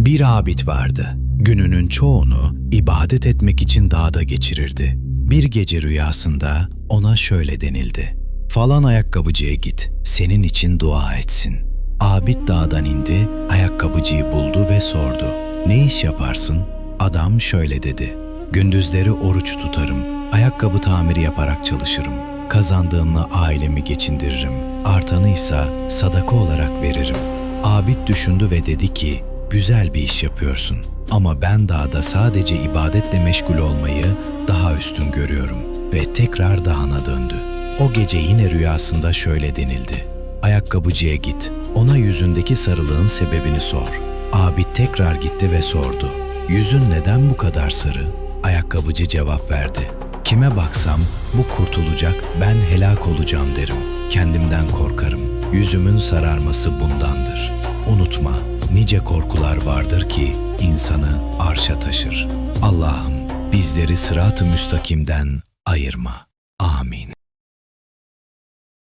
Bir abid vardı. Gününün çoğunu ibadet etmek için dağda geçirirdi. Bir gece rüyasında ona şöyle denildi. Falan ayakkabıcıya git, senin için dua etsin. Abid dağdan indi, ayakkabıcıyı buldu ve sordu. Ne iş yaparsın? Adam şöyle dedi. Gündüzleri oruç tutarım, ayakkabı tamiri yaparak çalışırım. Kazandığımla ailemi geçindiririm. Artanı ise sadaka olarak veririm. Abid düşündü ve dedi ki, güzel bir iş yapıyorsun. Ama ben dağda sadece ibadetle meşgul olmayı daha üstün görüyorum. Ve tekrar dağına döndü. O gece yine rüyasında şöyle denildi. Ayakkabıcıya git, ona yüzündeki sarılığın sebebini sor. Abid tekrar gitti ve sordu. Yüzün neden bu kadar sarı? Ayakkabıcı cevap verdi. Kime baksam bu kurtulacak, ben helak olacağım derim. Kendimden korkarım. Yüzümün sararması bundandır. Unutma, nice korkular vardır ki insanı arşa taşır. Allah'ım bizleri sırat-ı müstakimden ayırma. Amin.